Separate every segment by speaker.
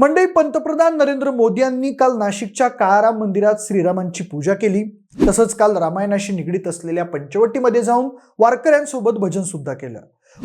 Speaker 1: मंडई पंतप्रधान नरेंद्र मोदी यांनी काल नाशिकच्या काळाराम मंदिरात श्रीरामांची पूजा केली. तसंच काल रामायणाशी निगडीत असलेल्या पंचवटीमध्ये जाऊन वारकऱ्यांसोबत भजन सुद्धा केलं.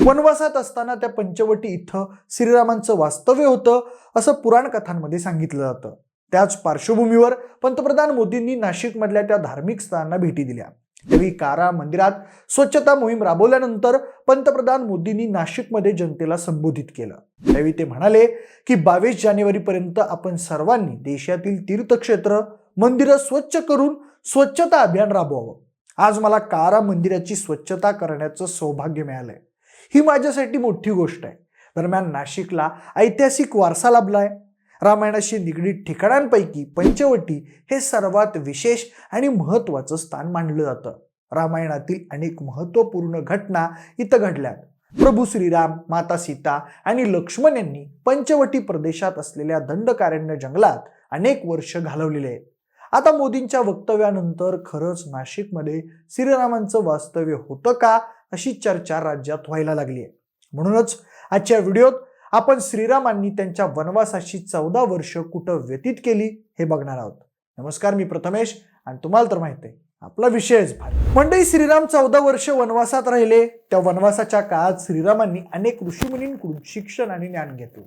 Speaker 1: वनवासात असताना त्या पंचवटी इथं श्रीरामांचं वास्तव्य होतं असं पुराण कथांमध्ये सांगितलं जातं. त्याच पार्श्वभूमीवर पंतप्रधान मोदींनी नाशिकमधल्या त्या धार्मिक स्थळांना भेटी दिल्या. त्यावेळी कारा मंदिरात स्वच्छता मोहीम राबवल्यानंतर पंतप्रधान मोदींनी नाशिकमध्ये जनतेला संबोधित केलं. त्यावेळी ते म्हणाले की बावीस जानेवारीपर्यंत आपण सर्वांनी देशातील तीर्थक्षेत्र मंदिरं स्वच्छ करून स्वच्छता अभियान राबवावं. आज मला कारा मंदिराची स्वच्छता करण्याचं सौभाग्य मिळालंय. ही माझ्यासाठी मोठी गोष्ट आहे. दरम्यान नाशिकला ऐतिहासिक वारसा लाभलाय. रामायणाशी निगडीत ठिकाणांपैकी पंचवटी हे सर्वात विशेष आणि महत्त्वाचं स्थान मानलं जातं. रामायणातील अनेक महत्त्वपूर्ण घटना इथं घडल्यात. प्रभू श्रीराम माता सीता आणि लक्ष्मण यांनी पंचवटी प्रदेशात असलेल्या दंडकारण्य जंगलात अनेक वर्ष घालवलेले आहेत. आता मोदींच्या वक्तव्यानंतर खरंच नाशिकमध्ये श्रीरामांचं वास्तव्य होतं का अशी चर्चा राज्यात व्हायला लागली आहे. म्हणूनच आजच्या व्हिडिओत आपण श्रीरामांनी त्यांच्या वनवासाची चौदा वर्ष कुठं व्यतीत केली हे बघणार आहोत. नमस्कार मी प्रथमेश आणि तुम्हाला तर माहिती आहे आपला विषयच भारी. मंडळी श्रीराम चौदा वर्ष वनवासात राहिले त्या वनवासाच्या काळात श्रीरामांनी अनेक ऋषीमुनींकडून शिक्षण आणि ज्ञान घेतलं.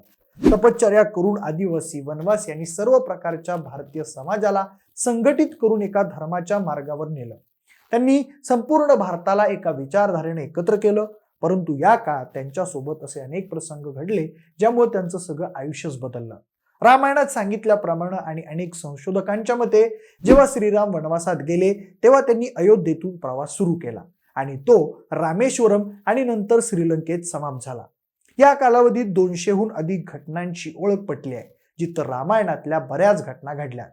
Speaker 1: तपश्चर्या करून आदिवासी वनवासी आणि सर्व प्रकारच्या भारतीय समाजाला संघटित करून एका धर्माच्या मार्गावर नेलं. त्यांनी संपूर्ण भारताला एका विचारधारेने एकत्र केलं परंतु या काळात त्यांच्यासोबत असे अनेक प्रसंग घडले ज्यामुळे त्यांचं सगळं आयुष्यच बदललं. रामायणात सांगितल्याप्रमाणे आणि अनेक संशोधकांच्या मते जेव्हा श्रीराम वनवासात गेले तेव्हा त्यांनी अयोध्येतून प्रवास सुरू केला आणि तो रामेश्वरम आणि नंतर श्रीलंकेत समाप्त झाला. या कालावधीत दोनशेहून अधिक घटनांची ओळख पटली आहे जिथं रामायणातल्या बऱ्याच घटना घडल्या.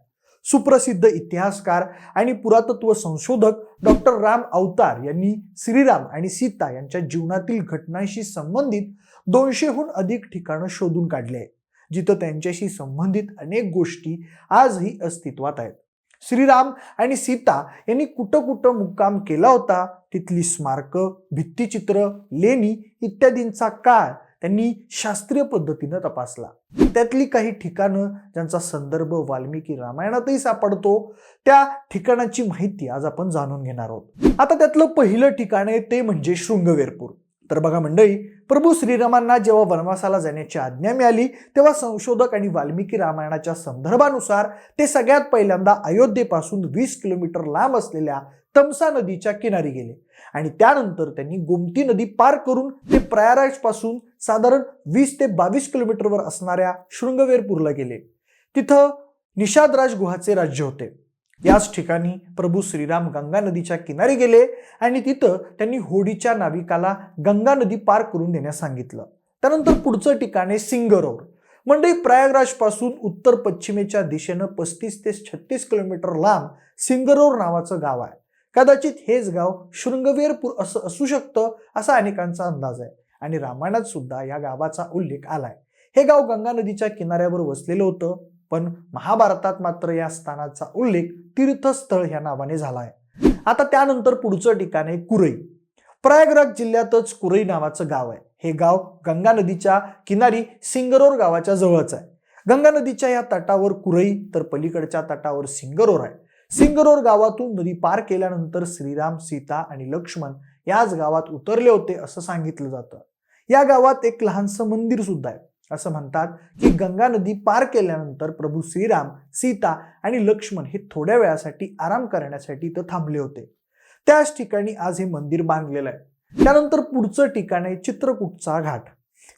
Speaker 1: सुप्रसिद्ध इतिहासकार आणि पुरातत्व संशोधक डॉक्टर राम अवतार यांनी श्रीराम आणि सीता यांच्या जीवनातील घटनांशी संबंधित दोनशेहून अधिक ठिकाणं शोधून काढली आहेत जिथं त्यांच्याशी संबंधित अनेक गोष्टी आजही अस्तित्वात आहेत. श्रीराम आणि सीता यांनी कुठं कुठं मुक्काम केला होता? तिथली स्मारकं भित्तिचित्र लेणी इत्यादींचा काळ त्यांनी शास्त्रीय पद्धतीनं तपासला. त्यातली काही ठिकाणं ज्यांचा संदर्भ वाल्मिकी रामायणातही सापडतो त्या ठिकाणाची माहिती आज आपण जाणून घेणार आहोत. आता त्यातलं पहिलं ठिकाण आहे ते म्हणजे शृंगवेरपूर. तर बघा मंडळी प्रभू श्रीरामांना जेव्हा वनवासाला जाण्याची आज्ञा मिळाली तेव्हा संशोधक आणि वाल्मिकी रामायणाच्या संदर्भानुसार ते सगळ्यात पहिल्यांदा अयोध्येपासून वीस किलोमीटर लांब असलेल्या तमसा नदीच्या किनारी गेले. आणि त्यानंतर त्यांनी गोमती नदी पार करून ते प्रयागराजपासून साधारण वीस ते बावीस किलोमीटरवर असणाऱ्या शृंगवेरपूरला गेले. तिथं निषादराज गुहाचे राज्य होते. याच ठिकाणी प्रभू श्रीराम गंगा नदीच्या किनारी गेले आणि तिथं त्यांनी होडीच्या नाविकाला गंगा नदी पार करून देण्यास सांगितलं. त्यानंतर पुढचं ठिकाण आहे सिंगरोर मंडई म्हणजे प्रयागराजपासून उत्तर पश्चिमेच्या दिशेनं पस्तीस ते छत्तीस किलोमीटर लांब सिंगरोर नावाचं गाव आहे. कदाचित हेच गाव शृंगवेरपूर असं असू शकतं असा अनेकांचा अंदाज आहे. आणि रामायणात सुद्धा या गावाचा उल्लेख आलाय. हे गाव गंगा नदीच्या किनाऱ्यावर वसलेलं होतं पण महाभारतात मात्र या स्थानाचा उल्लेख तीर्थस्थळ ह्या नावाने झाला आहे आता त्यानंतर पुढचं ठिकाण आहे कुरई. प्रयागराज जिल्ह्यातच कुरई नावाचं गाव आहे. हे गाव गंगा नदीच्या किनारी सिंगरोर गावाच्या जवळच आहे. गंगा नदीच्या या तटावर कुरई तर पलीकडच्या तटावर सिंगरोर आहे. सिंगरोर गावातून नदी पार केल्यानंतर श्रीराम सीता आणि लक्ष्मण याच गावात उतरले होते असं सांगितलं जातं. या गावात एक लहानसं मंदिर सुद्धा आहे. असं म्हणतात की गंगा नदी पार केल्यानंतर प्रभू श्रीराम सीता आणि लक्ष्मण हे थोड्या वेळासाठी आराम करण्यासाठी इथं थांबले होते. त्याच ठिकाणी आज हे मंदिर बांधलेलं आहे. त्यानंतर पुढचं ठिकाण आहे चित्रकूटचा घाट.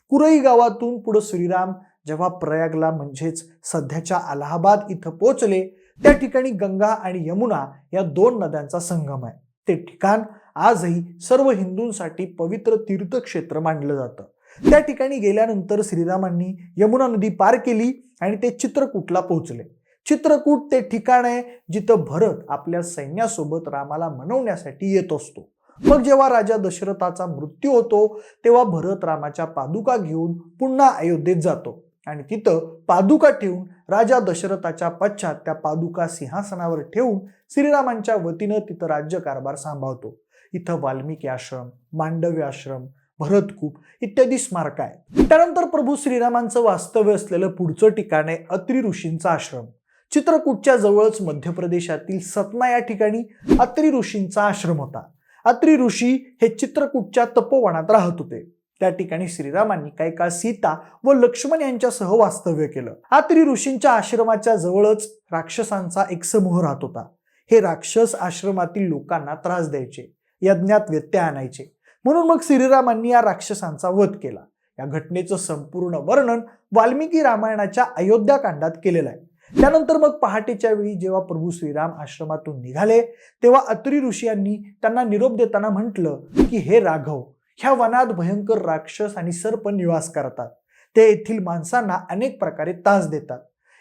Speaker 1: कुरई गावातून पुढं श्रीराम जेव्हा प्रयागला म्हणजेच सध्याच्या अलाहाबाद इथं पोचले त्या ठिकाणी गंगा आणि यमुना या दोन नद्यांचा संगम आहे. ते ठिकाण आजही सर्व हिंदूंसाठी पवित्र तीर्थक्षेत्र मानलं जातं. त्या ठिकाणी गेल्यानंतर श्रीरामांनी यमुना नदी पार केली आणि ते चित्रकूटला पोहोचले. चित्रकूट ते ठिकाण आहे जिथं भरत आपल्या सैन्यासोबत रामाला मनवण्यासाठी येत असतो. मग जेव्हा राजा दशरथाचा मृत्यू होतो तेव्हा भरत रामाच्या पादुका घेऊन पुन्हा अयोध्येत जातो आणि तिथं पादुका ठेवून राजा दशरथाच्या पश्चात त्या पादुका सिंहासनावर ठेवून श्रीरामांच्या वतीनं तिथं राज्यकारभार सांभाळतो. इथं वाल्मिकी आश्रम मांडव्य आश्रम भरतकूप इत्यादी स्मारक आहेत. त्यानंतर प्रभू श्रीरामांचं वास्तव्य असलेलं पुढचं ठिकाण आहे अत्री ऋषींचा आश्रम. चित्रकूटच्या जवळच मध्य प्रदेशातील सतना या ठिकाणी अत्री ऋषींचा आश्रम होता. अत्री ऋषी हे चित्रकूटच्या तपोवनात राहत होते. त्या ठिकाणी श्रीरामांनी काही काळ सीता व लक्ष्मण यांच्यासह वास्तव्य केलं. आत्री ऋषींच्या आश्रमाच्या जवळच राक्षसांचा एक समूह राहत होता. हे राक्षस आश्रमातील लोकांना त्रास द्यायचे यज्ञात व्यत्यय आणायचे. म्हणून मग श्रीरामांनी या राक्षसांचा वध केला. या घटनेचं संपूर्ण वर्णन वाल्मिकी रामायणाच्या अयोध्या कांडात केलेलं आहे. त्यानंतर मग पहाटेच्या वेळी जेव्हा प्रभू श्रीराम आश्रमातून निघाले तेव्हा अत्री ऋषी यांनी त्यांना निरोप देताना म्हटलं की हे राघव ह्या वनात भयंकर राक्षस आणि सर्प निवास करतात. ते येथील माणसांना अनेक प्रकारे त्रास देतात.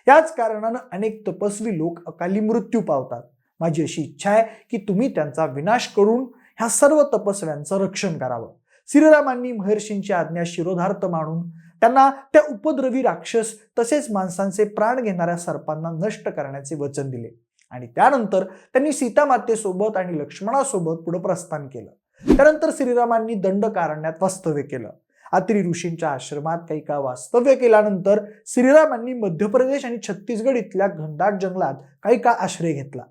Speaker 1: याच कारणानं अनेक तपस्वी लोक अकाली मृत्यू पावतात. माझी अशी इच्छा आहे की तुम्ही त्यांचा विनाश करून ह्या सर्व तपस्व्यांचं रक्षण करावं. श्रीरामांनी महर्षींची आज्ञा शिरोधार्थ मानून त्यांना त्या उपद्रवी राक्षस तसेच माणसांचे प्राण घेणाऱ्या सर्पांना नष्ट करण्याचे वचन दिले. आणि त्यानंतर त्यांनी सीतामातेसोबत आणि लक्ष्मणासोबत पुढे प्रस्थान केलं. त्यानंतर श्रीरामांनी दंडकारण्यात वास्तव्य केलं. अत्री ऋषींच्या आश्रमात काही काळ वास्तव्य केल्यानंतर श्रीरामांनी मध्य प्रदेश आणि छत्तीसगड इथल्या घनदाट जंगलात काही काळ आश्रय घेतला.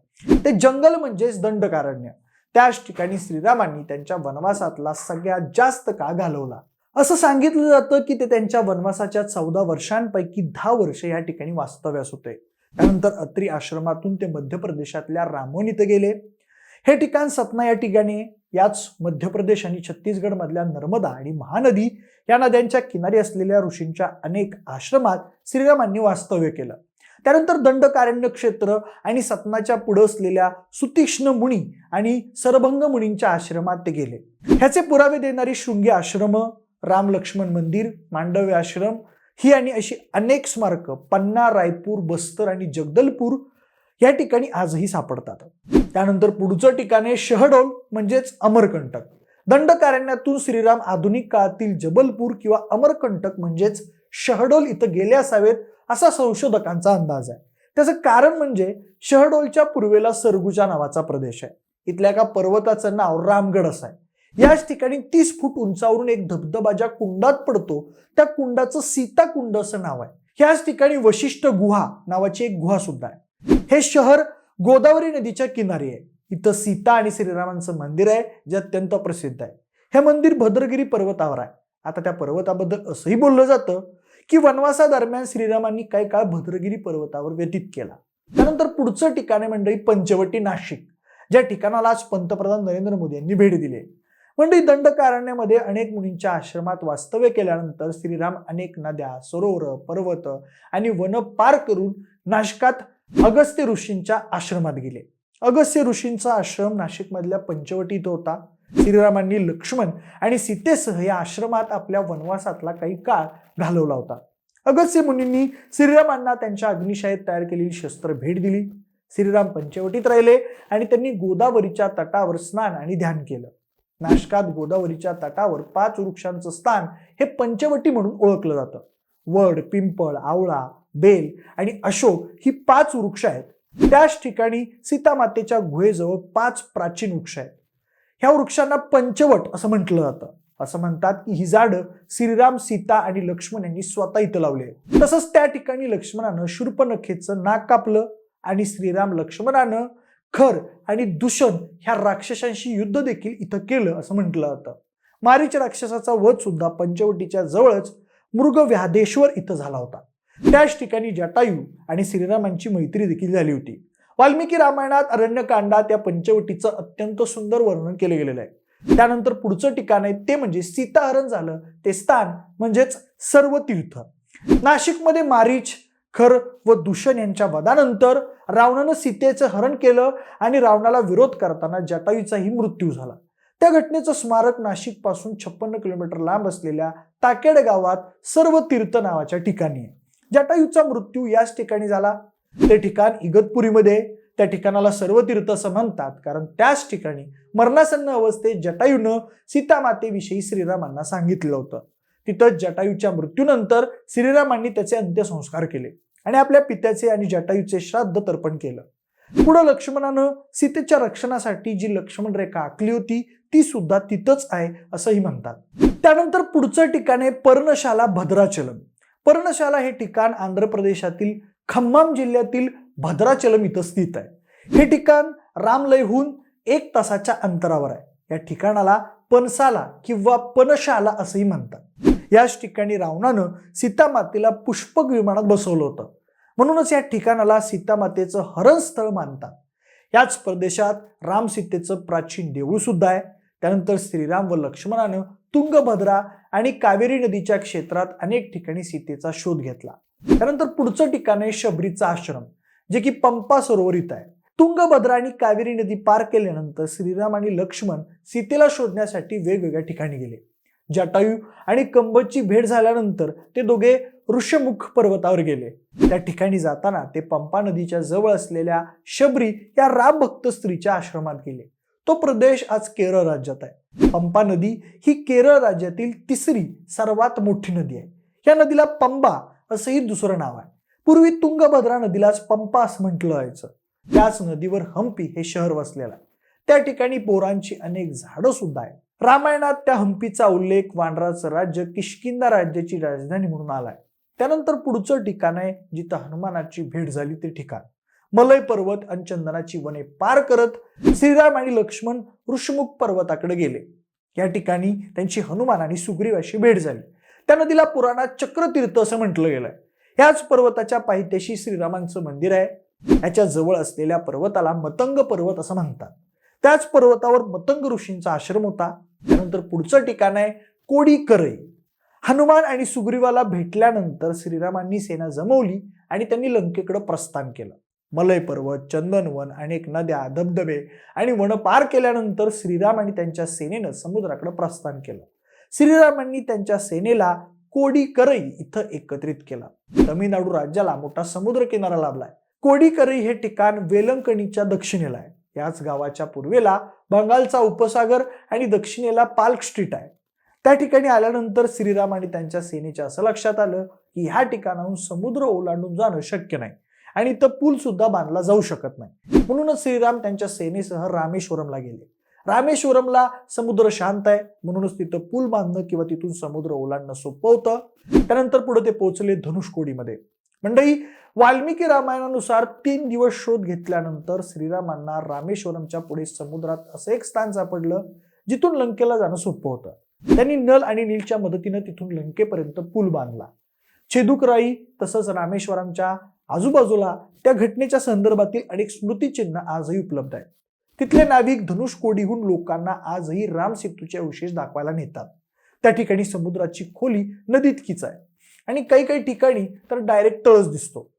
Speaker 1: ते जंगल म्हणजेच दंडकारण्य. त्याच ठिकाणी श्रीरामांनी त्यांच्या वनवासातला सगळ्यात जास्त काळ घालवला. असं सांगितलं जातं की ते त्यांच्या वनवासाच्या चौदा वर्षांपैकी दहा वर्ष या ठिकाणी वास्तव्यास होते. त्यानंतर अत्री आश्रमातून ते मध्य प्रदेशातल्या रामोनीत गेले. हे ठिकाण सतना या ठिकाणी याच मध्य प्रदेश आणि छत्तीसगड मधल्या नर्मदा आणि महानदी या नद्यांच्या किनारी असलेल्या ऋषींच्या अनेक आश्रमात श्रीरामांनी वास्तव्य केलं. त्यानंतर दंडकारण्य क्षेत्र आणि सतनाच्या पुढं असलेल्या सुतीक्ष्ण मुनी आणि सरभंग मुनींच्या आश्रमात ते गेले. ह्याचे पुरावे देणारी शृंगी आश्रम राम लक्ष्मण मंदिर मांडव्य आश्रम ही आणि अशी अनेक स्मारकं पन्ना रायपूर बस्तर आणि जगदलपूर या ठिकाणी आजही सापडतात. त्यानंतर पुढचं ठिकाण आहे शहडोल म्हणजेच अमरकंटक. दंडकारण्यातून श्रीराम आधुनिक काळातील जबलपूर किंवा अमरकंटक म्हणजेच शहडोल इथं गेले असावेत असा संशोधकांचा अंदाज आहे. त्याचं कारण म्हणजे शहडोलच्या पूर्वेला सरगुजा नावाचा प्रदेश आहे. इथल्या एका पर्वताचं नाव रामगड असं आहे. याच ठिकाणी तीस फूट उंचावरून एक धबधबा ज्या कुंडात पडतो. त्या कुंडाचं सीता कुंड असं नाव आहे. ह्याच ठिकाणी वशिष्ठ गुहा नावाची एक गुहा सुद्धा आहे. हे शहर गोदावरी नदीच्या किनारी आहे. इथं सीता आणि श्रीरामांचं मंदिर आहे जे अत्यंत प्रसिद्ध आहे. हे मंदिर भद्रगिरी पर्वतावर आहे. आता त्या पर्वताबद्दल असंही बोललं जातं की वनवासादरम्यान श्रीरामांनी काही काळ भद्रगिरी पर्वतावर व्यतीत केला. त्यानंतर पुढचं ठिकाण आहे मंडळी पंचवटी नाशिक. ज्या ठिकाणाला आज पंतप्रधान नरेंद्र मोदी यांनी भेट दिली आहे. मंडळी दंडकारण्यामध्ये अनेक मुनींच्या आश्रमात वास्तव्य केल्यानंतर श्रीराम अनेक नद्या सरोवर पर्वत आणि वन पार करून नाशकात अगस्त्य ऋषींच्या आश्रमात गेले. अगस्त्य ऋषींचा आश्रम नाशिकमधल्या पंचवटीत होता. श्रीरामांनी लक्ष्मण आणि सीतेसह या आश्रमात आपल्या वनवासातला काही काळ घालवला होता. अगस्त्य मुनींनी श्रीरामांना त्यांच्या अग्निशाळेत तयार केलेली शस्त्र भेट दिली. श्रीराम पंचवटीत राहिले आणि त्यांनी गोदावरीच्या तटावर स्नान आणि ध्यान केलं. नाशकात गोदावरीच्या तटावर पाच वृक्षांचं स्थान हे पंचवटी म्हणून ओळखलं जातं. वड पिंपळ आवळा बेल आणि अशोक ही पाच वृक्ष आहेत. त्याच ठिकाणी सीतामातेच्या गुहेजवळ पाच प्राचीन वृक्ष आहेत. ह्या वृक्षांना पंचवट असं म्हटलं जातं. असं म्हणतात की ही झाडं श्रीराम सीता आणि लक्ष्मण यांनी स्वतः इथं लावली आहेत. तसंच त्या ठिकाणी लक्ष्मणानं शूर्पनखेचं नाक कापलं आणि श्रीराम लक्ष्मणानं खर आणि दूषण ह्या राक्षसांशी युद्ध देखील इथं केलं असं म्हटलं जातं. मारीच राक्षसाचा वध सुद्धा पंचवटीच्या जवळच मृगव्याधेश्वर इथं झाला होता. त्याच ठिकाणी जटायू आणि श्रीरामांची मैत्री देखील झाली होती. वाल्मिकी रामायणात अरण्यकांडात या पंचवटीचं अत्यंत सुंदर वर्णन केलं गेलेलं आहे. त्यानंतर पुढचं ठिकाण आहे ते म्हणजे सीताहरण झालं. ते स्थान म्हणजेच सर्व तीर्थ नाशिकमध्ये मारीच खर व दूषण यांच्या वधानंतर रावणानं सीतेचं हरण केलं आणि रावणाला विरोध करताना जटायूचाही मृत्यू झाला. त्या घटनेचं स्मारक नाशिकपासून छप्पन्न किलोमीटर लांब असलेल्या ताकेड गावात सर्व तीर्थ नावाच्या ठिकाणी आहे. जटायूचा मृत्यू याच ठिकाणी झाला. ते ठिकाण इगतपुरीमध्ये त्या ठिकाणाला सर्व तीर्थ असं म्हणतात. कारण त्याच ठिकाणी मरणासन्न अवस्थेत जटायूनं सीतामातेविषयी श्रीरामांना सांगितलं होतं. तिथं जटायूच्या मृत्यूनंतर श्रीरामांनी त्याचे अंत्यसंस्कार केले आणि आपल्या पित्याचे आणि जटायूचे श्राद्ध तर्पण केलं. पुढं लक्ष्मणानं सीतेच्या रक्षणासाठी जी लक्ष्मण रेखा आखली होती ती सुद्धा तिथंच आहे असंही म्हणतात. त्यानंतर पुढचं ठिकाण आहे पर्णशाला भद्राचलम. पर्णशाला हे ठिकाण आंध्र प्रदेशातील खम्माम जिल्ह्यातील भद्राचलम इथं स्थित आहे. हे ठिकाण रामलयहून एक तासाच्या अंतरावर आहे. या ठिकाणाला पनसाला किंवा पनशाला असंही म्हणतात. याच ठिकाणी रावणानं सीतामातेला पुष्पक विमानात बसवलं होतं. म्हणूनच या ठिकाणाला सीतामातेचं हरण स्थळ मानतात. याच प्रदेशात राम सीतेचं प्राचीन देऊळ सुद्धा आहे. त्यानंतर श्रीराम व लक्ष्मणानं तुंगभद्रा आणि कावेरी नदीच्या क्षेत्रात अनेक ठिकाणी सीतेचा शोध घेतला. त्यानंतर पुढचं ठिकाण आहे शबरीचा आश्रम जे की पंपा सरोवर इथं आहे. तुंगभद्रा आणि कावेरी नदी पार केल्यानंतर श्रीराम आणि लक्ष्मण सीतेला शोधण्यासाठी वेगवेगळ्या ठिकाणी गेले. जटायू आणि कंबची भेट झाल्यानंतर ते दोघे ऋषमुख पर्वतावर गेले. त्या ठिकाणी जाताना ते पंपा नदीच्या जवळ असलेल्या शबरी या राम भक्त स्त्रीच्या आश्रमात गेले. तो प्रदेश आज केरळ राज्यात आहे. पंपा नदी ही केरळ राज्यातील तिसरी सर्वात मोठी नदी आहे. या नदीला पंबा असंही दुसरं नाव आहे. पूर्वी तुंगभद्रा नदीलाच पंपा असं म्हटलं जायचं. त्याच नदीवर हम्पी हे शहर वसलेलं आहे. त्या ठिकाणी पोरांची अनेक झाडं सुद्धा आहेत. रामायणात त्या हम्पीचा उल्लेख वानराचं राज्य किष्किंदा राज्याची राजधानी म्हणून आलाय. त्यानंतर पुढचं ठिकाण आहे जिथं हनुमानाची भेट झाली ते ठिकाण. मलय पर्वत आणि चंदनाची वने पार करत श्रीराम आणि लक्ष्मण ऋषमुख पर्वताकडे गेले. या ठिकाणी त्यांची हनुमान आणि सुग्रीवाशी भेट झाली. त्या नदीला पुराणात चक्रतीर्थ असं म्हटलं गेलंय. ह्याच पर्वताच्या पायथ्याशी श्रीरामांचं मंदिर आहे. याच्या जवळ असलेल्या पर्वताला मतंग पर्वत असं म्हणतात. त्याच पर्वतावर मतंग ऋषींचा आश्रम होता. त्यानंतर पुढचं ठिकाण आहे कोडी करई हनुमान आणि सुग्रीवाला भेटल्यानंतर श्रीरामांनी सेना जमवली आणि त्यांनी लंकेकडे प्रस्थान केलं. मलय पर्वत चंदनवन अनेक नद्या धबधबे आणि वन पार केल्यानंतर श्रीराम आणि त्यांच्या सेनेनं समुद्राकडे प्रस्थान केलं. श्रीरामांनी त्यांच्या सेनेला कोडीकरई इथं एकत्रित केलं. तमिळनाडू राज्याला मोठा समुद्र किनारा लाभलाय. कोडीकरई हे ठिकाण वेलंकणीच्या दक्षिणेला आहे. याच गावाच्या पूर्वेला बंगालचा उपसागर आणि दक्षिणेला पार्क स्ट्रीट आहे. त्या ठिकाणी आल्यानंतर श्रीराम आणि त्यांच्या सेनेच्या असं लक्षात आलं की ह्या ठिकाणाहून समुद्र ओलांडून जाणं शक्य नाही. आणि इथं पूल सुद्धा बांधला जाऊ शकत नाही. म्हणूनच श्रीराम त्यांच्या सेनेसह रामेश्वरमला गेले. रामेश्वरमला समुद्र शांत आहे. म्हणूनच तिथं पूल बांधणं किंवा तिथून समुद्र ओलांडणं सोपं होतं. त्यानंतर पुढे ते पोहोचले धनुषकोडीमध्ये. मंडळी वाल्मिकी रामायणानुसार तीन दिवस शोध घेतल्यानंतर श्रीरामांना रामेश्वरमच्या पुढे समुद्रात असं एक स्थान सापडलं जिथून लंकेला जाणं सोपं होतं. त्यांनी नल आणि नीलच्या मदतीनं तिथून लंकेपर्यंत पूल बांधला. छेदुकराई तसंच रामेश्वरमच्या आजूबाजूला त्या घटनेच्या संदर्भातील अनेक स्मृतिचिन्ह आजही उपलब्ध आहेत. तिथले नाविक धनुषकोडीहून लोकांना आजही राम सेतूचे अवशेष दाखवायला नेतात. त्या ठिकाणी समुद्राची खोली नदीतकीच आहे. आणि काही काही ठिकाणी तर डायरेक्ट तळच दिसतो.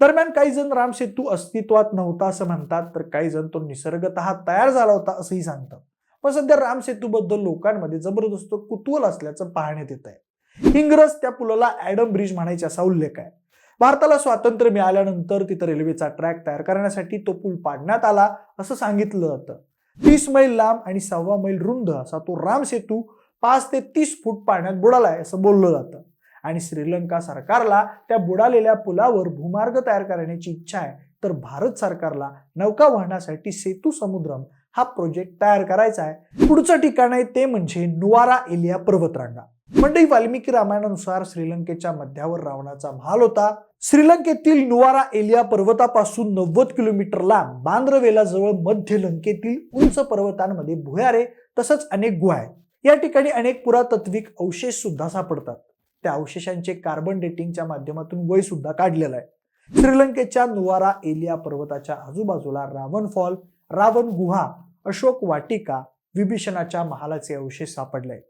Speaker 1: दरम्यान काही जण राम सेतू अस्तित्वात नव्हता असं म्हणतात तर काही जण तो निसर्गत तयार झाला होता असंही सांगतात. पण सध्या राम सेतूबद्दल लोकांमध्ये जबरदस्त कुतूहल असल्याचं पाहण्यात येत आहे इंग्रज त्या पुलाला ऍडम ब्रिज म्हणायचे असा उल्लेख आहे. भारताला स्वातंत्र्य मिळाल्यानंतर तिथं रेल्वेचा ट्रॅक तयार करण्यासाठी तो पूल पाडण्यात आला असं सांगितलं जातं तीस मैल लांब आणि सव्वा मैल रुंद असा तो राम सेतू पाच ते तीस फूट पाण्यात बुडालाय असं बोललं जातं. आणि श्रीलंका सरकारला त्या बुडालेल्या पुलावर भूमार्ग तयार करण्याची इच्छा आहे तर भारत सरकारला नौका वाहण्यासाठी सेतू समुद्रम हा प्रोजेक्ट तयार करायचा आहे. पुढचं ठिकाण आहे ते म्हणजे नुवारा एलिया पर्वतरांगा. मंडई वाल्मिकी रामायणानुसार श्रीलंकेच्या मध्यावर रावणाचा महाल होता. श्रीलंकेतील नुवारा एलिया पर्वतापासून नव्वद किलोमीटर लांब बांद्रवेला जवळ मध्य लंकेतील उंच पर्वतांमध्ये भुयारे तसंच अनेक गुहा आहेत. या ठिकाणी अनेक पुरातत्विक अवशेष सुद्धा सापडतात. त्या अवशेषांचे कार्बन डेटिंगच्या माध्यमातून वय सुद्धा काढलेलं आहे. श्रीलंकेच्या नुवारा एलिया पर्वताच्या आजूबाजूला रावण फॉल रावण गुहा अशोक वाटिका विभीषणाच्या महालाचे अवशेष सापडले आहेत.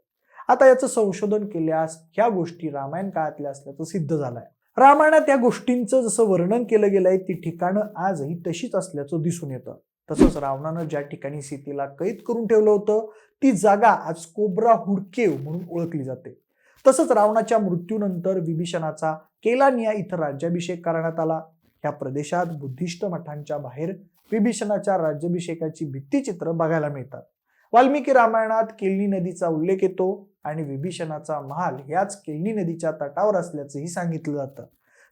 Speaker 1: आता याचं संशोधन केल्यास ह्या गोष्टी रामायण काळातल्या असल्याचं सिद्ध झालंय. रामायणात या गोष्टींचं जसं वर्णन केलं गेलंय ती ठिकाणं आजही तशीच असल्याचं दिसून येतं. तसंच रावणानं ज्या ठिकाणी सीतेला कैद करून ठेवलं होतं ती जागा आज कोब्रा हुडकेव म्हणून ओळखली जाते. तसंच रावणाच्या मृत्यूनंतर विभीषणाचा केलानिया इथं राज्याभिषेक करण्यात आला. या प्रदेशात बुद्धिस्ट मठांच्या बाहेर विभीषणाच्या राज्याभिषेकाची भित्तीचित्र बघायला मिळतात. वाल्मिकी रामायणात केलनी नदीचा उल्लेख येतो आणि विभीषणाचा महाल याच केलनी नदीच्या तटावर असल्याचंही सांगितलं जातं.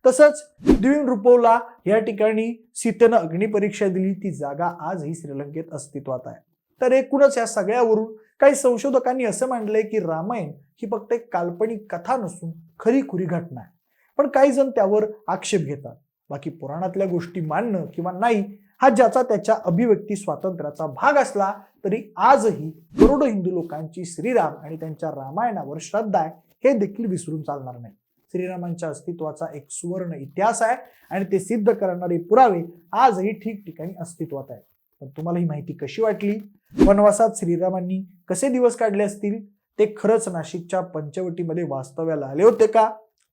Speaker 1: तसंच द्विन रुपवला या ठिकाणी सीतेनं अग्निपरीक्षा दिली ती जागा आजही श्रीलंकेत अस्तित्वात आहे. तर एकूणच या सगळ्यावरून काही संशोधकांनी असं मांडलंय की रामायण ही फक्त एक काल्पनिक कथा नसून खरी खुरी घटना आहे. पण काही जण त्यावर आक्षेप घेतात. बाकी पुराणातल्या गोष्टी मानणं किंवा नाही हा ज्याचा त्याच्या अभिव्यक्ती स्वातंत्र्याचा भाग असला तरी आजही करोडो हिंदू लोकांची श्रीराम आणि त्यांच्या रामायणावर श्रद्धा आहे हे देखील विसरून चालणार नाही. श्रीरामांच्या अस्तित्वाचा एक सुवर्ण इतिहास आहे आणि ते सिद्ध करणारे पुरावे आजही ठिकठिकाणी अस्तित्वात आहेत. पण तुम्हाला ही माहिती कशी वाटली? वनवासात श्रीरामांनी कसे दिवस काढले असतील? ते खरंच नाशिकच्या पंचवटीमध्ये वास्तव्याला आले होते का?